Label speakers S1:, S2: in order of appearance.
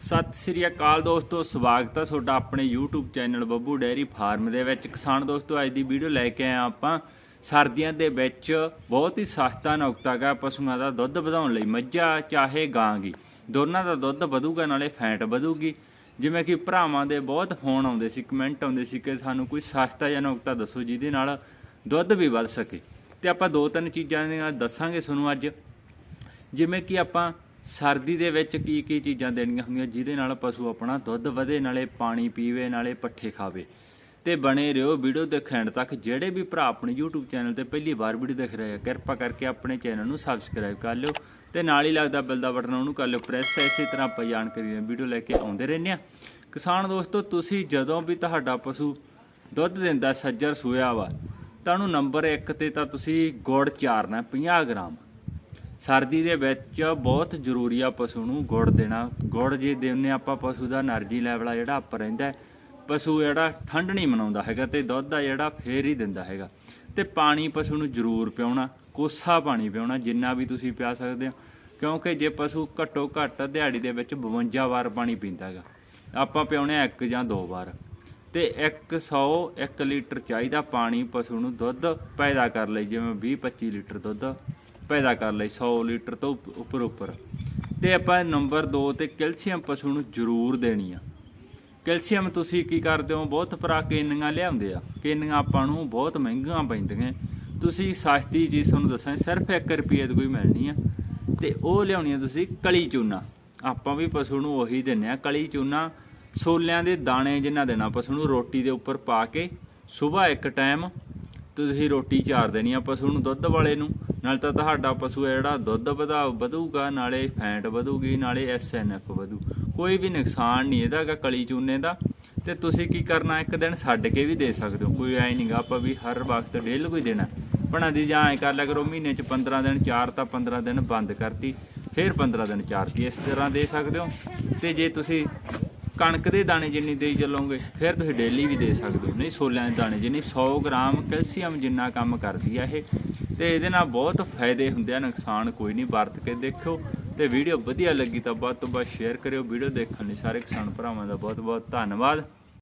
S1: ਸਤਿ ਸ੍ਰੀ ਅਕਾਲ ਦੋਸਤੋ, ਸਵਾਗਤ ਹੈ ਤੁਹਾਡਾ ਆਪਣੇ YouTube channel Babbu dairy farm ਦੇ ਵਿੱਚ। ਕਿਸਾਨ ਦੋਸਤੋ, ਅੱਜ ਦੀ ਵੀਡੀਓ ਲੈ ਕੇ ਆਇਆ ਆਪਾਂ। ਸਰਦੀਆਂ ਦੇ ਵਿੱਚ ਬਹੁਤ ਹੀ ਸਸਤਾ ਨੁਕਤਾ ਹੈਗਾ ਪਸ਼ੂਆਂ ਦਾ ਦੁੱਧ ਵਧਾਉਣ ਲਈ। ਮੱਝਾਂ ਚਾਹੇ ਗਾਂ ਗੀ, ਦੋਨਾਂ ਦਾ ਦੁੱਧ ਵਧੂਗਾ, ਨਾਲੇ ਫੈਟ ਵਧੂਗੀ। ਜਿਵੇਂ ਕਿ ਭਰਾਵਾਂ ਦੇ ਬਹੁਤ ਫੋਨ ਆਉਂਦੇ ਸੀ, ਕਮੈਂਟ ਆਉਂਦੇ ਸੀ ਕਿ ਸਾਨੂੰ ਕੋਈ ਸਸਤਾ ਜਾਂ ਨੁਕਤਾ ਦੱਸੋ, ਜਿਹਦੇ ਨਾਲ ਦੁੱਧ ਵੀ ਵੱਧ ਸਕੇ। ਤੇ ਆਪਾਂ ਦੋ ਤਿੰਨ ਚੀਜ਼ਾਂ ਦੀਆਂ ਦੱਸਾਂਗੇ ਤੁਹਾਨੂੰ ਅੱਜ। ਜਿਵੇਂ ਕਿ ਆਪਾਂ ਸਰਦੀ ਦੇ ਵਿੱਚ ਕੀ ਕੀ ਚੀਜ਼ਾਂ ਦੇਣੀਆਂ ਹੁੰਦੀਆਂ, ਜਿਹਦੇ ਨਾਲ ਪਸ਼ੂ ਆਪਣਾ ਦੁੱਧ ਵਧੇ, ਨਾਲੇ ਪਾਣੀ ਪੀਵੇ, ਨਾਲੇ ਪੱਠੇ ਖਾਵੇ। ਤੇ ਬਣੇ ਰਹੋ ਵੀਡੀਓ ਦੇਖਣ ਐਂਡ ਤੱਕ। ਜਿਹੜੇ ਵੀ ਭਰਾ ਆਪਣੇ YouTube ਚੈਨਲ ਤੇ ਪਹਿਲੀ ਵਾਰ ਵੀਡੀਓ ਦੇਖ ਰਹੇ ਆ, ਕਿਰਪਾ ਕਰਕੇ ਆਪਣੇ ਚੈਨਲ ਨੂੰ ਸਬਸਕ੍ਰਾਈਬ ਕਰ ਲਿਓ ਤੇ ਨਾਲ ਹੀ ਲੱਗਦਾ ਬੈਲ ਦਾ ਬਟਨ ਉਹਨੂੰ ਕਰ ਲਿਓ ਪ੍ਰੈਸ ਇਸੇ ਤਰ੍ਹਾਂ ਆਪਾਂ ਜਾਣਕਾਰੀ ਦੀਆਂ ਵੀਡੀਓ ਲੈ ਕੇ ਆਉਂਦੇ ਰਹਿੰਦੇ ਆ। ਕਿਸਾਨ ਦੋਸਤੋ, ਤੁਸੀਂ ਜਦੋਂ ਵੀ ਤੁਹਾਡਾ ਪਸ਼ੂ ਦੁੱਧ ਦਿੰਦਾ, ਸੱਜਰ ਸੂਇਆ ਵਾ ਤੁਹਾਨੂੰ ਨੰਬਰ 1 ਤੇ ਤਾਂ ਤੁਸੀਂ ਗੁੜ ਚਾਰਨਾ 50 ਗ੍ਰਾਮ। ਸਰਦੀ ਦੇ ਵਿੱਚ ਬਹੁਤ ਜ਼ਰੂਰੀ ਆ ਪਸ਼ੂ ਨੂੰ ਗੁੜ ਦੇਣਾ। ਗੁੜ ਜੇ ਦਿੰਨੇ ਆਪਾਂ ਪਸ਼ੂ ਦਾ એનર્ਜੀ ਲੈਵਲ ਆ ਜਿਹੜਾ ਅਪ ਰਹਿੰਦਾ ਪਸ਼ੂ ਜਿਹੜਾ ਠੰਡ ਨਹੀਂ ਮਨਾਉਂਦਾ ਹੈਗਾ ਤੇ ਦੁੱਧ ਆ ਜਿਹੜਾ ਫੇਰ ਹੀ ਦਿੰਦਾ ਹੈਗਾ। ਤੇ ਪਾਣੀ ਪਸ਼ੂ ਨੂੰ ਜ਼ਰੂਰ ਪਿਉਣਾ ਕੋਸਾ ਪਾਣੀ ਪਿਉਣਾ ਜਿੰਨਾ ਵੀ ਤੁਸੀਂ ਪਿਆ ਸਕਦੇ ਹੋ। ਕਿਉਂਕਿ ਜੇ ਪਸ਼ੂ ਘੱਟੋ ਘੱਟ ਦਿਹਾੜੀ ਦੇ ਵਿੱਚ 52 ਵਾਰ ਪਾਣੀ ਪੀਂਦਾ ਹੈਗਾ। ਆਪਾਂ ਪਿਉਣੇ ਇੱਕ ਜਾਂ ਦੋ ਵਾਰ। ਤੇ 101 ਲੀਟਰ ਚਾਹੀਦਾ ਪਾਣੀ ਪਸ਼ੂ ਨੂੰ ਦੁੱਧ ਪੈਦਾ ਕਰ ਲਈ, ਜਿਵੇਂ 20 25 ਲੀਟਰ ਦੁੱਧ। ਪੈਦਾ ਕਰ ਲਈ 100 ਲੀਟਰ ਤੋਂ ਉੱਪ- ਉੱਪਰ ਉੱਪਰ। ਤੇ ਆਪਾਂ ਨੰਬਰ 2 ਤੇ ਕੈਲਸ਼ੀਅਮ ਪਸ਼ੂ ਨੂੰ ਜ਼ਰੂਰ ਦੇਣੀ ਆ। ਕੈਲਸ਼ੀਅਮ ਤੁਸੀਂ ਕੀ ਕਰਦੇ ਹੋ? ਬਹੁਤ ਭਰਾ ਕੇਨੀਆਂ ਲਿਆਉਂਦੇ ਆ। ਕੇਨੀਆਂ ਆਪਾਂ ਨੂੰ ਬਹੁਤ ਮਹਿੰਗੀਆਂ ਪੈਂਦੀਆਂ। ਤੁਸੀਂ ਸਸਤੀ ਜੀ ਤੁਹਾਨੂੰ ਦੱਸਾਂ, ਸਿਰਫ 1 ਰੁਪਏ ਦੀ ਕੋਈ ਮਿਲਣੀ ਆ। ਤੇ ਉਹ ਲਿਆਉਣੀ ਆ ਤੁਸੀਂ ਕਲੀ ਚੂਨਾ। ਆਪਾਂ ਵੀ ਪਸ਼ੂ ਨੂੰ ਉਹੀ ਦਿੰਨੇ ਆ, ਕਲੀ ਚੂਨਾ। ਛੋਲਿਆਂ ਦੇ ਦਾਣੇ ਜਿੰਨਾ ਦੇਣਾ ਪਸ਼ੂ ਨੂੰ, ਰੋਟੀ ਦੇ ਉੱਪਰ ਪਾ ਕੇ ਸਵੇਰ ਇੱਕ ਟਾਈਮ ਤੁਸੀਂ ਰੋਟੀ ਚਾਰ ਦੇਣੀ ਆ ਪਸ਼ੂ ਨੂੰ ਦੁੱਧ ਵਾਲੇ ਨੂੰ। ਨਾਲ ਤਾਂ ਤੁਹਾਡਾ ਪਸ਼ੂ ਹੈ ਜਿਹੜਾ ਦੁੱਧ ਵਧਾ ਵਧੂਗਾ, ਨਾਲੇ ਫੈਂਟ ਵਧੂਗੀ, ਨਾਲੇ ਐਸਐਨਐਫ ਵਧੂ। ਕੋਈ ਵੀ ਨੁਕਸਾਨ ਨਹੀਂ ਇਹਦਾ ਗਾ ਕਲੀ ਚੂਨੇ ਦਾ। ਤੇ ਤੁਸੀਂ ਕੀ ਕਰਨਾ, ਇੱਕ ਦਿਨ ਛੱਡ ਕੇ ਵੀ ਦੇ ਸਕਦੇ ਹੋ। ਕੋਈ ਐ ਨਹੀਂਗਾ ਆਪਾਂ ਵੀ ਹਰ ਵਕਤ ਡੇਲ ਕੋਈ ਦੇਣਾ। ਭਣਾ ਦੀ ਜਾਂ ਐ ਕਰ ਲਿਆ ਕਰੋ, ਮਹੀਨੇ ਚ 15 ਦਿਨ ਚਾਰ, ਤਾਂ 15 ਦਿਨ ਬੰਦ ਕਰਤੀ। ਫਿਰ 15 ਦਿਨ ਚਾਰਤੀ ਇਸ ਤਰ੍ਹਾਂ ਦੇ ਸਕਦੇ ਹੋ। ਤੇ ਜੇ ਤੁਸੀਂ ਕਣਕ ਦੇ ਦਾਣੇ ਜਿੰਨੀ ਦੇਈ ਚੱਲੋਗੇ, ਫਿਰ ਤੁਸੀਂ ਡੇਲੀ ਵੀ ਦੇ ਸਕਦੇ ਹੋ। ਨਹੀਂ ਸੋਲਿਆਂ ਦੇ ਦਾਣੇ ਜਿੰਨੀ 100 ਗ੍ਰਾਮ ਕੈਲਸ਼ੀਅਮ ਜਿੰਨਾ ਕੰਮ ਕਰਦੀ ਆ ਇਹ। ਤੇ ਇਹਦੇ ਨਾਲ ਬਹੁਤ ਫਾਇਦੇ ਹੁੰਦੇ ਆ, ਨੁਕਸਾਨ ਕੋਈ ਨਹੀਂ, ਵਰਤ ਕੇ ਦੇਖਿਓ। ਤੇ ਵੀਡੀਓ ਵਧੀਆ ਲੱਗੀ ਤਾਂ ਵੱਧ ਤੋਂ ਵੱਧ ਸ਼ੇਅਰ ਕਰਿਓ। ਵੀਡੀਓ ਦੇਖਣ ਲਈ ਸਾਰੇ ਕਿਸਾਨ ਭਰਾਵਾਂ ਦਾ ਬਹੁਤ ਬਹੁਤ ਧੰਨਵਾਦ।